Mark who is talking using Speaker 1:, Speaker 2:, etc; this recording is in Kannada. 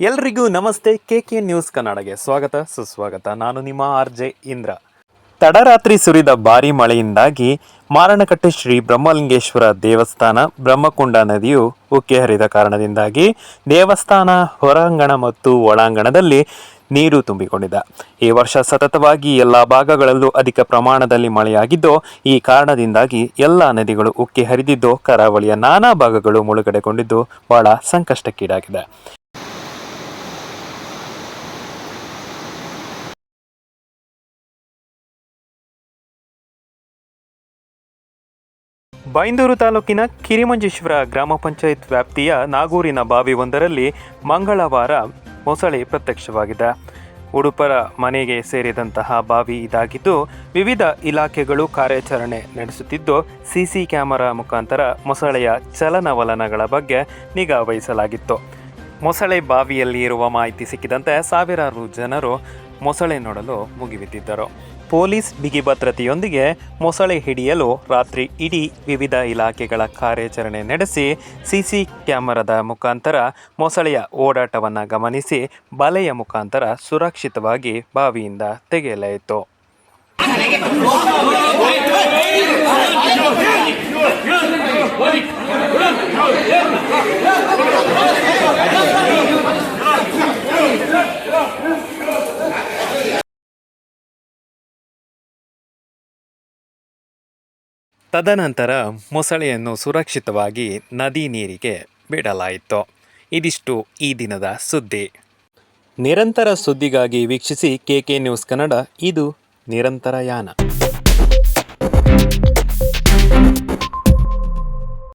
Speaker 1: ಎಲ್ರಿಗೂ ನಮಸ್ತೆ, ಕೆ ಕೆ ನ್ಯೂಸ್ ಕನ್ನಡಗೆ. ಸ್ವಾಗತ, ಸುಸ್ವಾಗತ. ನಾನು ನಿಮ್ಮ ಆರ್ ಜೆ ಇಂದ್ರ. ತಡರಾತ್ರಿ ಸುರಿದ ಭಾರೀ ಮಳೆಯಿಂದಾಗಿ ಮಾರಣಕಟ್ಟೆ ಶ್ರೀ ಬ್ರಹ್ಮಲಿಂಗೇಶ್ವರ ದೇವಸ್ಥಾನ, ಬ್ರಹ್ಮಕುಂಡ ನದಿಯು ಉಕ್ಕಿ ಹರಿದ ಕಾರಣದಿಂದಾಗಿ ದೇವಸ್ಥಾನ ಹೊರಾಂಗಣ ಮತ್ತು ಒಳಾಂಗಣದಲ್ಲಿ ನೀರು ತುಂಬಿಕೊಂಡಿದೆ. ಈ ವರ್ಷ ಸತತವಾಗಿ ಎಲ್ಲ ಭಾಗಗಳಲ್ಲೂ ಅಧಿಕ ಪ್ರಮಾಣದಲ್ಲಿ ಮಳೆಯಾಗಿದ್ದು, ಈ ಕಾರಣದಿಂದಾಗಿ ಎಲ್ಲ ನದಿಗಳು ಉಕ್ಕಿ ಹರಿದಿದ್ದು, ಕರಾವಳಿಯ ನಾನಾ ಭಾಗಗಳು ಮುಳುಗಡೆಗೊಂಡಿದ್ದು ಬಹಳ ಸಂಕಷ್ಟಕ್ಕೀಡಾಗಿದೆ. ಬೈಂದೂರು ತಾಲೂಕಿನ ಕಿರಿಮಂಜೇಶ್ವರ ಗ್ರಾಮ ಪಂಚಾಯತ್ ವ್ಯಾಪ್ತಿಯ ನಾಗೂರಿನ ಬಾವಿಯೊಂದರಲ್ಲಿ ಮಂಗಳವಾರ ಮೊಸಳೆ ಪ್ರತ್ಯಕ್ಷವಾಗಿದೆ. ಉಡುಪರ ಮನೆಗೆ ಸೇರಿದಂತಹ ಬಾವಿ ಇದಾಗಿದ್ದು, ವಿವಿಧ ಇಲಾಖೆಗಳು ಕಾರ್ಯಾಚರಣೆ ನಡೆಸುತ್ತಿದ್ದು, ಸಿಸಿ ಕ್ಯಾಮೆರಾ ಮುಖಾಂತರ ಮೊಸಳೆಯ ಚಲನವಲನಗಳ ಬಗ್ಗೆ ನಿಗಾ ವಹಿಸಲಾಗಿತ್ತು. ಮೊಸಳೆ ಬಾವಿಯಲ್ಲಿ ಇರುವ ಮಾಹಿತಿ ಸಿಕ್ಕಿದಂತೆ ಸಾವಿರಾರು ಜನರು ಮೊಸಳೆ ನೋಡಲು ಮುಗಿಬಿದ್ದಿದ್ದರು. ಪೊಲೀಸ್ ಬಿಗಿ ಭದ್ರತೆಯೊಂದಿಗೆ ಮೊಸಳೆ ಹಿಡಿಯಲು ರಾತ್ರಿ ಇಡೀ ವಿವಿಧ ಇಲಾಖೆಗಳ ಕಾರ್ಯಾಚರಣೆ ನಡೆಸಿ ಸಿಸಿ ಕ್ಯಾಮೆರಾದ ಮುಖಾಂತರ ಮೊಸಳೆಯ ಓಡಾಟವನ್ನು ಗಮನಿಸಿ ಬಲೆಯ ಮುಖಾಂತರ ಸುರಕ್ಷಿತವಾಗಿ ಬಾವಿಯಿಂದ ತೆಗೆಯಲಾಯಿತು. ತದನಂತರ ಮೊಸಳೆಯನ್ನು ಸುರಕ್ಷಿತವಾಗಿ ನದಿ ನೀರಿಗೆ ಬಿಡಲಾಯಿತು. ಇದಿಷ್ಟು ಈ ದಿನದ ಸುದ್ದಿ. ನಿರಂತರ ಸುದ್ದಿಗಾಗಿ ವೀಕ್ಷಿಸಿ ಕೆ ಕೆ ನ್ಯೂಸ್ ಕನ್ನಡ, ಇದು ನಿರಂತರ ಯಾನ.